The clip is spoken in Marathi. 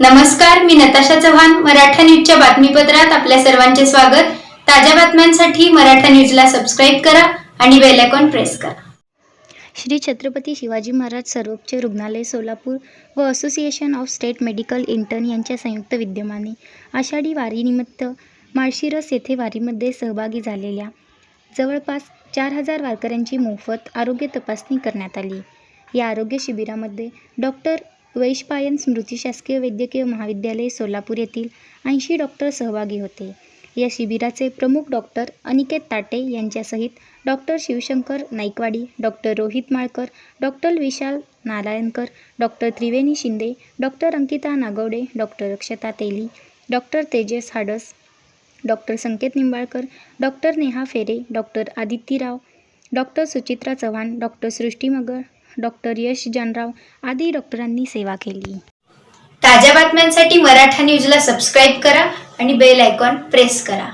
नमस्कार मी नताशा चव्हाण मराठा न्यूजच्या बातमीपत्रात आपल्या सर्वांचे स्वागत. ताज्या बातम्यांसाठी मराठा न्यूजला सबस्क्राईब करा आणि बेल आयकॉन प्रेस करा. श्री छत्रपती शिवाजी महाराज सर्वोच्च रुग्णालय सोलापूर व association of state medical intern यांच्या संयुक्त विद्यमाने आषाढी वारीनिमित्त माळशिरस येथे वारीमध्ये सहभागी झालेल्या जवळपास चार हजार वारकऱ्यांची मोफत आरोग्य तपासणी करण्यात आली. या आरोग्य शिबिरामध्ये डॉक्टर वैशपायन स्मृती शासकीय वैद्यकीय महाविद्यालय सोलापूर येथील ऐंशी डॉक्टर सहभागी होते. या शिबिराचे प्रमुख doctor Aniket Tate यांच्यासहित doctor Shivshankar Naikwadi doctor Rohit Malkar doctor Vishal Narayankar doctor Triveni Shinde doctor Ankita Nagawade doctor Akshata Teli doctor Tejas Hadas doctor Sanket Nimbalkar doctor Neha Phere doctor Aditya Rao doctor Suchitra Chavan doctor Srushti Magar doctor Yash Janrao आदी डॉक्टरांनी सेवा केली. ताज्या बातम्यांसाठी मराठा न्यूजला सबस्क्राईब करा आणि बेल आयकॉन प्रेस करा.